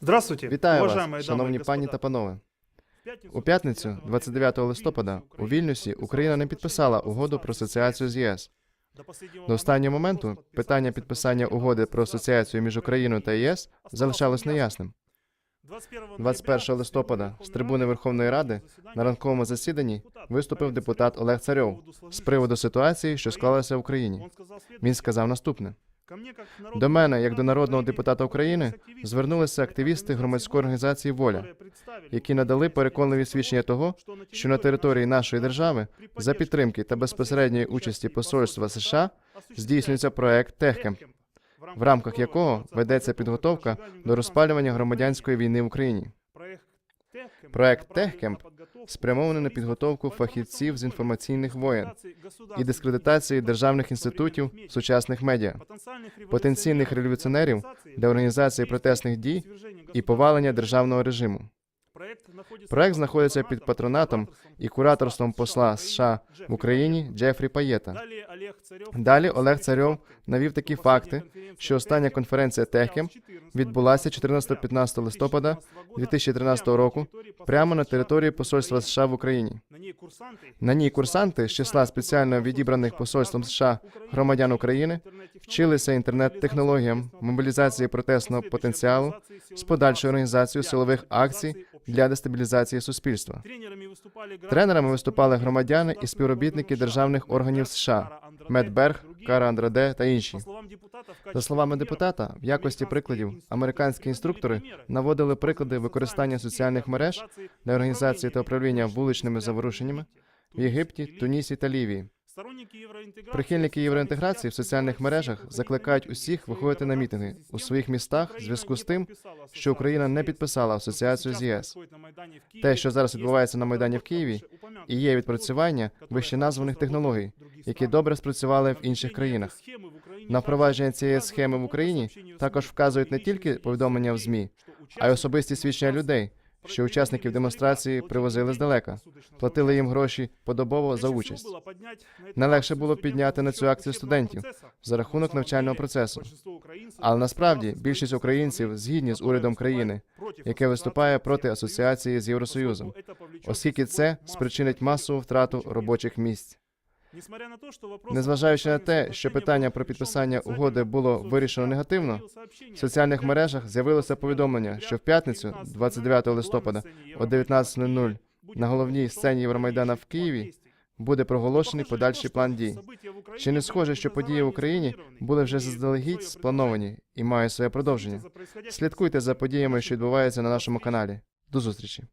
Здравствуйте, Вітаю вас, шановні пані та панове. У п'ятницю, 29 листопада, у Вільнюсі Україна не підписала угоду про асоціацію з ЄС. До останнього моменту питання підписання угоди про асоціацію між Україною та ЄС залишалось неясним. 21 листопада з трибуни Верховної Ради на ранковому засіданні виступив депутат Олег Царьов з приводу ситуації, що склалася в Україні. Він сказав наступне: до мене, як до народного депутата України, звернулися активісти громадської організації Воля, які надали переконливі свідчення того, що на території нашої держави за підтримки та безпосередньої участі посольства США здійснюється проект Техкемп, в рамках якого ведеться підготовка до розпалювання громадянської війни в Україні. Проект Техкемп спрямований на підготовку фахівців з інформаційних воєн і дискредитації державних інститутів сучасних медіа, потенційних революціонерів для організації протестних дій і повалення державного режиму. Проект знаходиться під патронатом і кураторством посла США в Україні Джефрі Паєта. Далі Олег Царьов навів такі факти, що остання конференція Техкем відбулася 14-15 листопада 2013 року прямо на території посольства США в Україні. На ній курсанти з числа спеціально відібраних посольством США громадян України вчилися інтернет-технологіям, мобілізації протестного потенціалу з подальшою організацією силових акцій для дестабілізації суспільства. Тренерами виступали громадяни і співробітники державних органів США Медберг, Кара Андраде та інші. За словами депутата, в якості прикладів американські інструктори наводили приклади використання соціальних мереж для організації та управління вуличними заворушеннями в Єгипті, Тунісі та Лівії. Прихильники євроінтеграції в соціальних мережах закликають усіх виходити на мітинги у своїх містах в зв'язку з тим, що Україна не підписала асоціацію з єС. Те, що зараз відбувається на майдані в Києві, і є відпрацювання вище названих технологій, які добре спрацювали в інших країнах. На впровадження цієї схеми в Україні також вказують не тільки повідомлення в змі, а й особисті свідчення людей, що учасників демонстрації привозили здалека, платили їм гроші подобово за участь. Нелегше було підняти на цю акцію студентів за рахунок навчального процесу. Але насправді більшість українців згідні з урядом країни, яке виступає проти асоціації з Євросоюзом, оскільки це спричинить масову втрату робочих місць. Незважаючи на те, що питання про підписання угоди було вирішено негативно, в соціальних мережах з'явилося повідомлення, що в п'ятницю, 29 листопада, о 19.00 на головній сцені Євромайдана в Києві буде проголошений подальший план дій. Чи не схоже, що події в Україні були вже заздалегідь сплановані і мають своє продовження? Слідкуйте за подіями, що відбуваються на нашому каналі. До зустрічі.